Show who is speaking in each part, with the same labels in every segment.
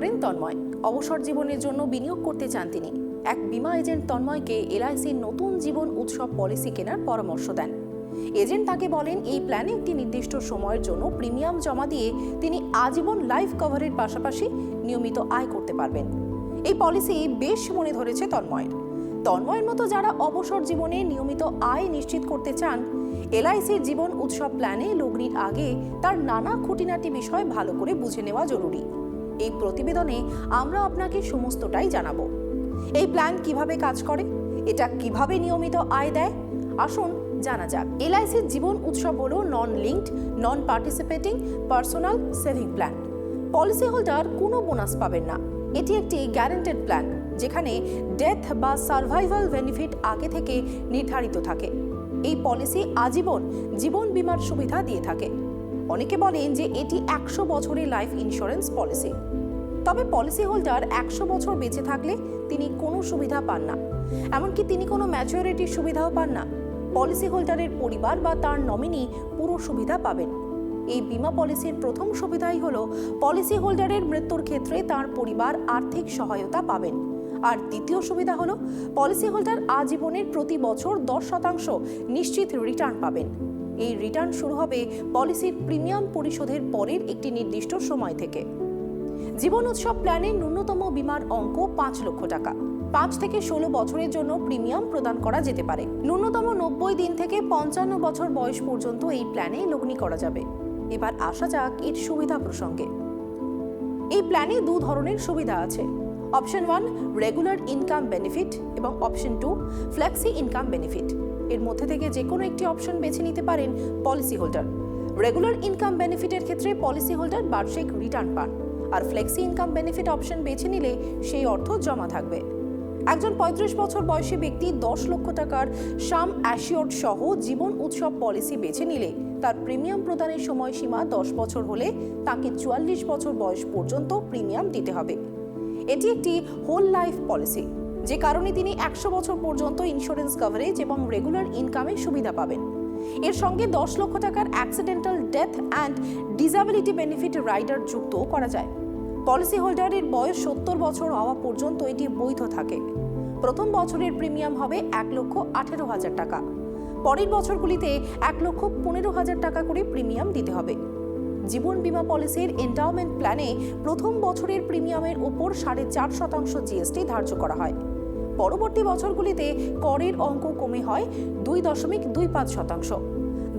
Speaker 1: করেন তন্ময়। অবসর জীবনের জন্য বিনিয়োগ করতে চান তিনি। এক বীমা এজেন্ট তন্ময়কে এলআইসির নতুন জীবন উৎসব পলিসি কেনার পরামর্শ দেন। এজেন্ট তাকে বলেন, এই প্ল্যানে একটি নির্দিষ্ট সময়ের জন্য প্রিমিয়াম জমা দিয়ে তিনি আজীবন লাইফ কভারের পাশাপাশি নিয়মিত আয় করতে পারবেন। এই পলিসি বেশ মনে ধরেছে তন্ময়ের। তন্ময়ের মতো যারা অবসর জীবনে নিয়মিত আয় নিশ্চিত করতে চান এলআইসির জীবন উৎসব প্ল্যানে লগ্নির আগে তার নানা খুঁটিনাটি বিষয় ভালো করে বুঝে নেওয়া জরুরি। এই প্রতিবেদনে আমরা আপনাকে সমস্তটাই জানাব। এই প্ল্যান কীভাবে কাজ করে? এটা কীভাবে নিয়মিত আয় দেয়? আসুন জানা যাক। এলআইসির জীবন উৎসব হলো non linked non participating personal saving plan policy holder কোনো বোনাস পাবেন না। এটি একটি গ্যারান্টেড প্ল্যান যেখানে ডেথ বা সার্ভাইভাল বেনিফিট আগে থেকে নির্ধারিত থাকে। এই পলিসি আজীবন জীবন বীমার সুবিধা দিয়ে থাকে। অনেকে বলেন যে এটি একশো বছরের লাইফ ইন্স্যুরেন্স পলিসি তবে পলিসি হোল্ডার একশো বছর বেঁচে থাকলে তিনি কোনো সুবিধা পান না। এমনকি তিনি কোনো ম্যাচুরিটির সুবিধাও পান না। পলিসি হোল্ডারের পরিবার বা তার নমিনি পুরো সুবিধা পাবেন। এই বীমা পলিসির প্রথম সুবিধাই হল পলিসি হোল্ডারের মৃত্যুর ক্ষেত্রে তার পরিবার আর্থিক সহায়তা পাবেন। আর দ্বিতীয় সুবিধা হলো পলিসি হোল্ডার আজীবনের প্রতি বছর দশ শতাংশ নিশ্চিত রিটার্ন পাবেন। এই রিটার্ন শুরু হবে পলিসির প্রিমিয়াম পরিশোধের পরের একটি নির্দিষ্ট সময় থেকে। জীবন উৎসব প্ল্যানে ন্যূনতম বীমার অঙ্ক পাঁচ লক্ষ টাকা। পাঁচ থেকে ষোলো বছরের জন্য প্রিমিয়াম প্রদান করা যেতে পারে। ন্যূনতম নব্বই দিন থেকে পঞ্চান্ন বছর বয়স পর্যন্ত এই প্ল্যানে লগ্নি করা যাবে। এবার আসা যাক এর সুবিধা প্রসঙ্গে। এই প্ল্যানে দু ধরনের সুবিধা আছে। Option one regular income benefit এবং option two flexi income benefit এর মধ্যে থেকে যে কোনো একটি অপশন বেছে নিতে পারেন পলিসি হোল্ডার রেগুলার ইনকাম বেনিফিটের ক্ষেত্রে পলিসি হোল্ডার বার্ষিক রিটার্ন পান। আর ফ্লেক্সি ইনকাম বেনিফিট অপশন বেছে নিলে সেই অর্থ জমা থাকবে। একজন পঁয়ত্রিশ বছর বয়সী ব্যক্তি দশ লক্ষ টাকার সাম অ্যাসিওর্ড সহ জীবন উৎসব পলিসি বেছে নিলে তার প্রিমিয়াম প্রদানের সময়সীমা দশ বছর হলে তাকে চুয়াল্লিশ বছর বয়স পর্যন্ত প্রিমিয়াম দিতে হবে। এটি একটি হোল লাইফ পলিসি, যে কারণে তিনি একশো বছর পর্যন্ত ইন্স্যুরেন্স কভারেজ এবং রেগুলার ইনকামের সুবিধা পাবেন। এর সঙ্গে দশ লক্ষ টাকার accidental death and disability benefit rider যুক্ত করা যায়। পলিসি হোল্ডারের বয়স সত্তর বছর হওয়া পর্যন্ত এটি বৈধ থাকে। প্রথম বছরের প্রিমিয়াম হবে এক লক্ষ আঠেরো হাজার টাকা। পরের বছরগুলিতে এক লক্ষ পনেরো হাজার টাকা করে প্রিমিয়াম দিতে হবে। জীবন বীমা পলিসির এন্ডাওমেন্ট প্ল্যানে প্রথম বছরের প্রিমিয়ামের উপর সাড়ে চার শতাংশ জিএসটি ধার্য করা হয়। পরবর্তী বছরগুলিতে করের অঙ্ক কমে হয় দুই দশমিক দুই পাঁচ শতাংশ।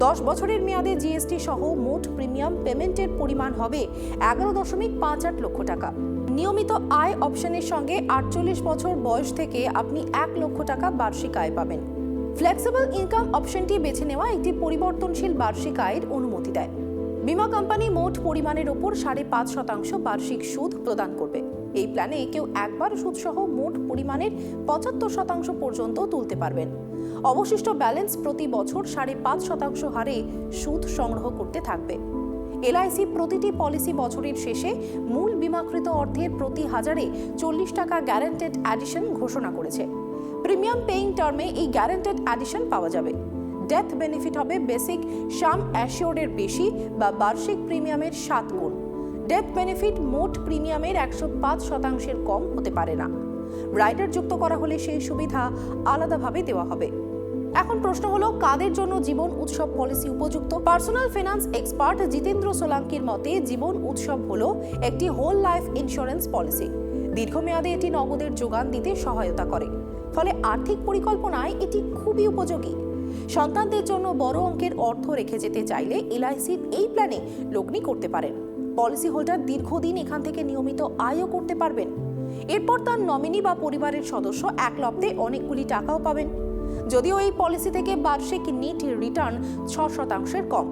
Speaker 1: দশ বছরের মেয়াদে জিএসটি সহ মোট প্রিমিয়াম পেমেন্টের পরিমাণ হবে এগারো দশমিক পাঁচ আট লক্ষ টাকা। নিয়মিত আয় অপশনের সঙ্গে আটচল্লিশ বছর বয়স থেকে আপনি এক লক্ষ টাকা বার্ষিক আয় পাবেন। ফ্লেক্সিবল ইনকাম অপশনটি বেছে নেওয়া একটি পরিবর্তনশীল বার্ষিক আয়ের অনুমতি দেয়। বীমা কোম্পানি মোট পরিমাণের ওপর সাড়ে পাঁচ শতাংশ বার্ষিক সুদ প্রদান করবে। এই প্ল্যানে কেউ একবার সুদসহ মোট পরিমাণের পঁচাত্তর শতাংশ পর্যন্ত তুলতে পারবেন। অবশিষ্ট ব্যালেন্স প্রতি বছর সাড়ে পাঁচ শতাংশ হারে সুদ সংগ্রহ করতে থাকবে। এলআইসি প্রতিটি পলিসি বছরের শেষে মূল বিমাকৃত অর্থের প্রতি হাজারে চল্লিশ টাকা গ্যারান্টেড অ্যাডিশন ঘোষণা করেছে। প্রিমিয়াম পেইং টার্মে এই গ্যারান্টেড অ্যাডিশন পাওয়া যাবে। ডেথ বেনিফিট হবে বেসিক সাম অ্যাশিওর্ডের বেশি বা বার্ষিক প্রিমিয়ামের সাত গুণ। ডেথ বেনিফিট মোট প্রিমিয়ামের একশো পাঁচ শতাংশের কম হতে পারে না। রাইডার যুক্ত করা হলে সেই সুবিধা আলাদাভাবে দেওয়া হবে। এখন প্রশ্ন হলো, কাদের জন্য জীবন উৎসব পলিসি উপযুক্ত? পার্সোনাল ফিনান্স এক্সপার্ট জিতেন্দ্র সোলাঙ্কির মতে, জীবন উৎসব হলো একটি হোল লাইফ ইন্স্যুরেন্স পলিসি দীর্ঘমেয়াদে এটি নগদের যোগান দিতে সহায়তা করে। ফলে আর্থিক পরিকল্পনায় এটি খুবই উপযোগী। সন্তানদের জন্য বড় অঙ্কের অর্থ রেখে যেতে চাইলে এলআইসির এই প্ল্যানে লগ্নি করতে পারেন। পলিসি হোল্ডার দীর্ঘদিন এখান থেকে নিয়মিত আয়ও করতে পারবেন। এরপর তার নমিনি বা পরিবারের সদস্য এক লপ্তে অনেকগুলি টাকাও পাবেন। যদিও এই পলিসি থেকে বার্ষিক নিট রিটার্ন ছ শতাংশের কম।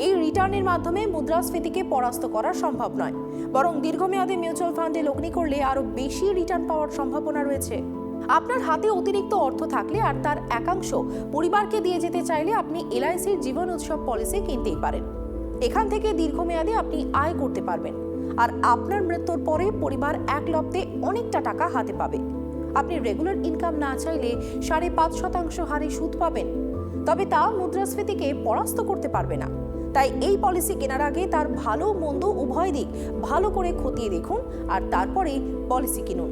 Speaker 1: এই রিটার্নের মাধ্যমে মুদ্রাস্ফীতিকে পরাস্ত করা সম্ভব নয়। বরং দীর্ঘমেয়াদে মিউচুয়াল ফান্ডে লগ্নি করলে আরও বেশি রিটার্ন পাওয়ার সম্ভাবনা রয়েছে। আপনার হাতে অতিরিক্ত অর্থ থাকলে আর তার একাংশ পরিবারকে দিয়ে যেতে চাইলে আপনি এলআইসির জীবন উৎসব পলিসি কিনতেই পারেন। এখান থেকে দীর্ঘমেয়াদে আপনি আয় করতে পারবেন। আর আপনার মৃত্যুর পরে পরিবার এক লপ্তে অনেকটা টাকা হাতে পাবে। আপনি রেগুলার ইনকাম না চাইলে সাড়ে পাঁচ শতাংশ হারে সুদ পাবেন। তবে তা মুদ্রাস্ফীতিকে পরাস্ত করতে পারবে না। তাই এই পলিসি কেনার আগে তার ভালো মন্দ উভয় দিক ভালো করে খতিয়ে দেখুন আর তারপরে পলিসি কিনুন।